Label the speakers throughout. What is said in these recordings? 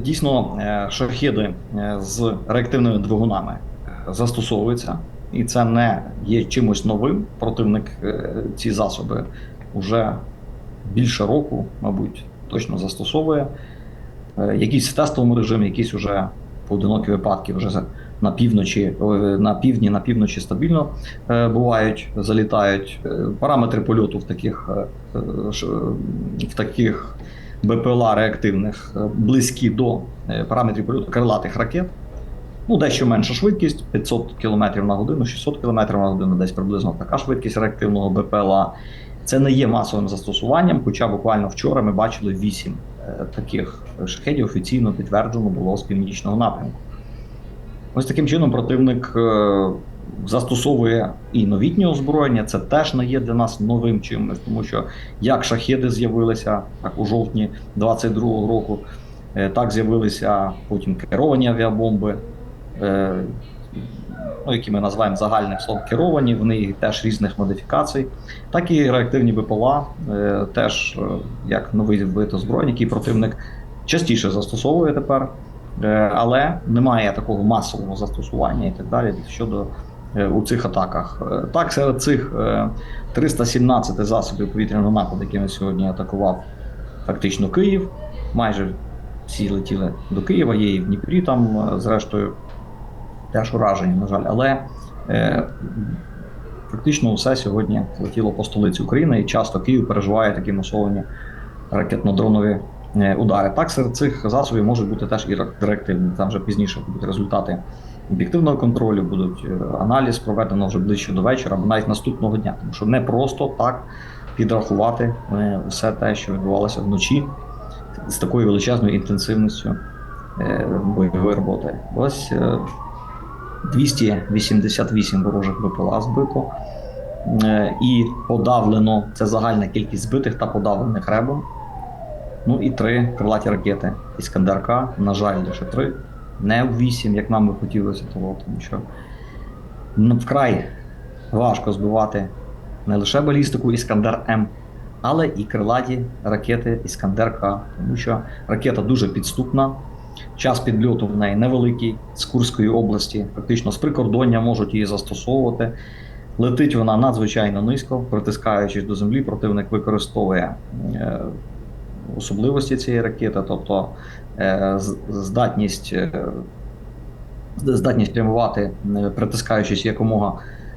Speaker 1: Дійсно, е, шахеди е, з реактивними двигунами застосовуються, і це не є чимось новим. Противник е, ці засоби вже більше року, мабуть, точно застосовує. Е, Якісь в тестовому режимі, якісь вже поодинокі випадки вже на півночі, е, на півдні, на півночі стабільно е, бувають, залітають. Е, Параметри польоту в таких, е, е, е, в таких БПЛА реактивних е, близькі до е, параметрів польоту крилатих ракет. Ну, дещо менша швидкість 500 км на годину, 600 км на годину, десь приблизно така швидкість реактивного БПЛА. Це не є масовим застосуванням, хоча буквально вчора ми бачили 8 е, таких шахедів офіційно підтверджено було з північного напрямку. Ось таким чином противник застосовує і новітнє озброєння. Це теж не є для нас новим чимось, тому що як шахеди з'явилися так у жовтні 22-го року, е, так з'явилися потім керовані авіабомби, е, ну, які ми називаємо загальним словом керовані, вони теж різних модифікацій, так і реактивні БПЛА, е, теж як новий вид озброєння, який противник частіше застосовує тепер. Але немає такого масового застосування і так далі щодо у цих атаках. Е, Так, серед цих е, 317 засобів повітряного нападу, якими сьогодні атакував фактично Київ, майже всі летіли до Києва, є і в Дніпрі там, е, зрештою, теж уражені, на жаль. Але е, фактично все сьогодні летіло по столиці України, і часто Київ переживає такі масовані ракетно-дронові е, удари. Так, серед цих засобів можуть бути теж і реактивні. Там вже пізніше будуть результати об'єктивного контролю, будуть е, аналіз проведено вже ближче до вечора, або навіть наступного дня. Тому що не просто так підрахувати е, все те, що відбувалося вночі з такою величезною інтенсивністю е, бойової роботи. Ось е, 288 ворожих БПЛА збито. І подавлено це загальна кількість збитих та подавлених ребом. Ну і три крилаті ракети Іскандер-К, на жаль, лише три, не в вісім, як нам би хотілося того, тому що ну, вкрай важко збивати не лише балістику Іскандер М, але і крилаті ракети Іскандер-К, тому що ракета дуже підступна. Час підльоту в неї невеликий з Курської області, практично з прикордоння можуть її застосовувати. Летить вона надзвичайно низько, притискаючись до землі, противник використовує е, особливості цієї ракети, тобто е, здатність, е, здатність прямувати, е, притискаючись якомога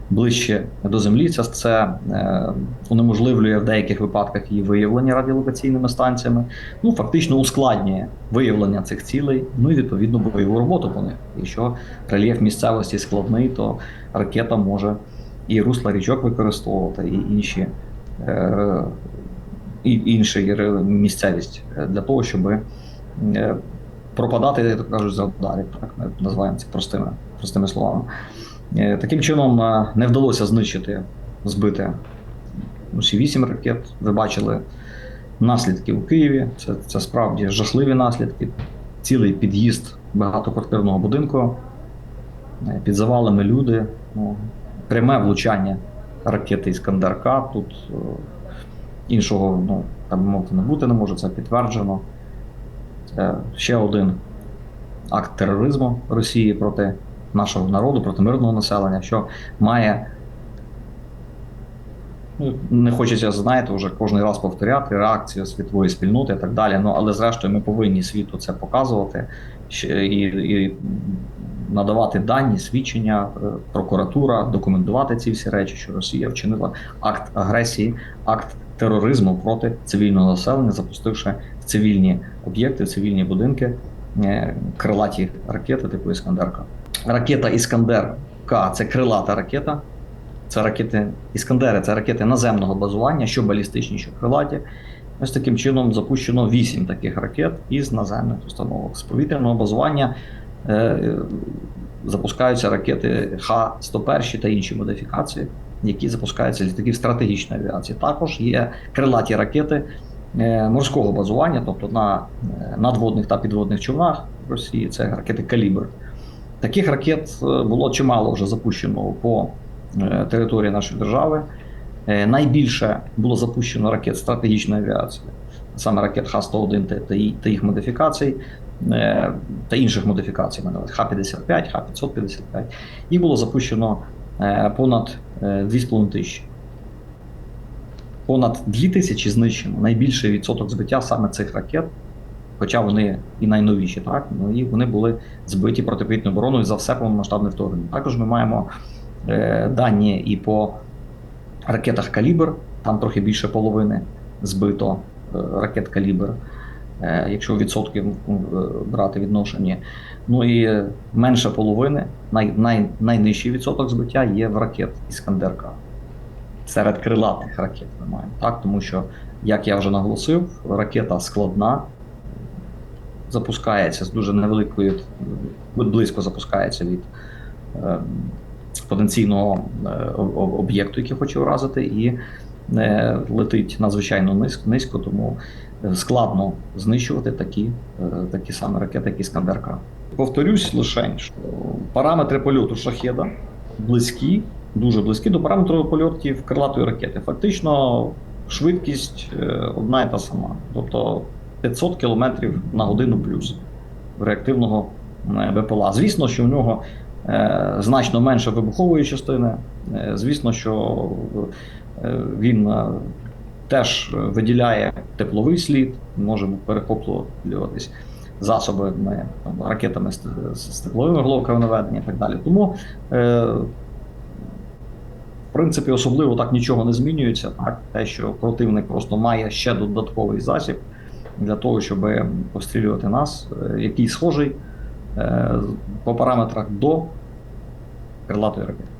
Speaker 1: ближче до землі. Це, це унеможливлює в деяких випадках її виявлення радіолокаційними станціями. Ну, фактично ускладнює виявлення цих цілей, ну і відповідно бойову роботу по них. Якщо рельєф місцевості складний, то ракета може і русла річок використовувати, і інші. І інша місцевість е, для того, щоб е, пропадати, як то кажуть, за ударів. Так ми називаємо це простими, простими словами. Е, Таким чином не вдалося знищити, збити усі вісім ракет. Ви бачили наслідки у Києві. Це, це справді жахливі наслідки. Цілий під'їзд багатоквартирного будинку. Під завалами люди. Ну, пряме влучання ракети Іскандер-К. Тут іншого, ну, би мовити, не бути не може, це підтверджено. Це ще один акт тероризму Росії проти нашого народу, проти мирного населення, що має. Ну, не хочеться, знаєте, вже кожен раз повторяти реакцію світової спільноти і так далі. Ну, але зрештою ми повинні світу це показувати і, і надавати дані, свідчення, е, прокуратура, документувати ці всі речі, що Росія вчинила акт агресії, акт тероризму проти цивільного населення, запустивши в цивільні об'єкти, в цивільні будинки е, крилаті ракети типу Іскандерка. Ракета Іскандер К це крилата ракета. Це ракети Іскандери, це ракети наземного базування, що балістичні, що крилаті. Ось таким чином запущено 8 таких ракет із наземних установок. З повітряного базування запускаються ракети Х-101 та інші модифікації, які запускаються літаків стратегічної авіації. Також є крилаті ракети е, морського базування, тобто на е, надводних та підводних човнах Росії, це ракети Калібр. Таких ракет е, було чимало вже запущено по е, території нашої держави. Е, Найбільше було запущено ракет стратегічної авіації, саме ракет Х-101 та- та та їх модифікацій. Е, та інших модифікацій, маю на увазі Х-55, Х-555. Їх було запущено е, понад е, 2,5 тисячі. Понад 2 тисячі знищено. Найбільший відсоток збиття саме цих ракет, хоча вони і найновіші, так? Ну, і вони були збиті протиповітряною обороною за все повномасштабне вторгнення. Також ми маємо е, дані і по ракетах Калібр, там трохи більше половини збито е, ракет Калібр, е, якщо відсотки е, брати відношення. Ну і менше половини, най, най, найнижчий відсоток збиття є в ракет Іскандерка. Серед крилатих ракет ми маємо. Так? Тому що, як я вже наголосив, ракета складна, запускається з дуже невеликою, е, близько запускається від е, потенційного е, об- об- об'єкту, який хоче вразити, і е, летить надзвичайно низько, тому е, складно знищувати такі, е, такі самі ракети, як Іскандер-К. Повторюсь лише, що параметри польоту шахеда близькі, дуже близькі до параметру польотів крилатої ракети. Фактично, швидкість е, одна і та сама. Тобто 500 км на годину плюс реактивного БПЛА. Звісно, що в нього значно менше вибухової частини. Е, Звісно, що е, він е, теж виділяє тепловий слід, може перехоплюватись засобами, там, ракетами з, тепловими головками наведення і так далі. Тому, е, в принципі, особливо так нічого не змінюється. Так? Те, що противник просто має ще додатковий засіб для того, щоб пострілювати нас, е, який схожий е, по параметрах до крилатої ракети.